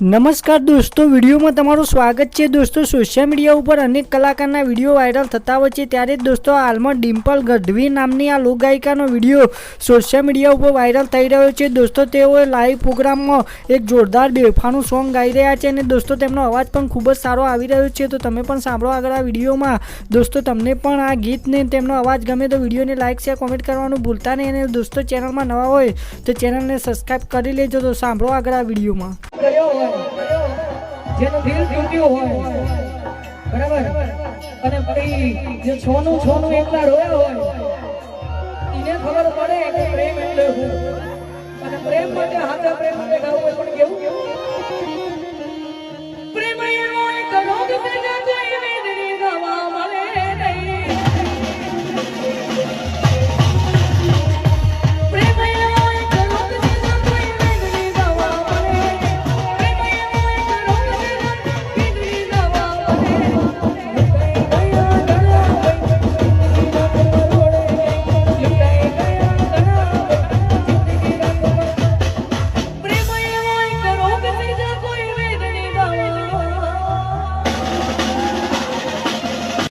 નમસ્કાર દોસ્તો, વિડીયોમાં તમારું સ્વાગત છે. દોસ્તો સોશિયલ મીડિયા ઉપર અનેક કલાકારના વીડિયો વાયરલ થતા હોય છે. ત્યારે જ દોસ્તો હાલમાં ડિમ્પલ ગઢવી નામની આ લોકગાયિકાનો વીડિયો સોશિયલ મીડિયા ઉપર વાયરલ થઈ રહ્યો છે. દોસ્તો, તેઓએ લાઈવ પ્રોગ્રામમાં એક જોરદાર બેફાનું સોંગ ગાઈ રહ્યા છે અને દોસ્તો, તેમનો અવાજ પણ ખૂબ જ સારો આવી રહ્યો છે. તો તમે પણ સાંભળો આગળ આ વિડીયોમાં. દોસ્તો, તમને પણ આ ગીતને, તેમનો અવાજ ગમે તો વિડીયોને લાઇક શેર કોમેન્ટ કરવાનું ભૂલતા નહીં. અને દોસ્તો, ચેનલમાં નવા હોય તો ચેનલને સબસ્ક્રાઈબ કરી લેજો. તો સાંભળો આગળ આ વિડીયોમાં. જેનું દિલ તૂટ્યું હોય. બરાબર? અને પછી જે છોનું છોનું એકલા રોયા હોય, એને ખબર પડે કે પ્રેમ એટલે શું? અને પ્રેમ માટે હાથે પ્રેમ માટે ગાવું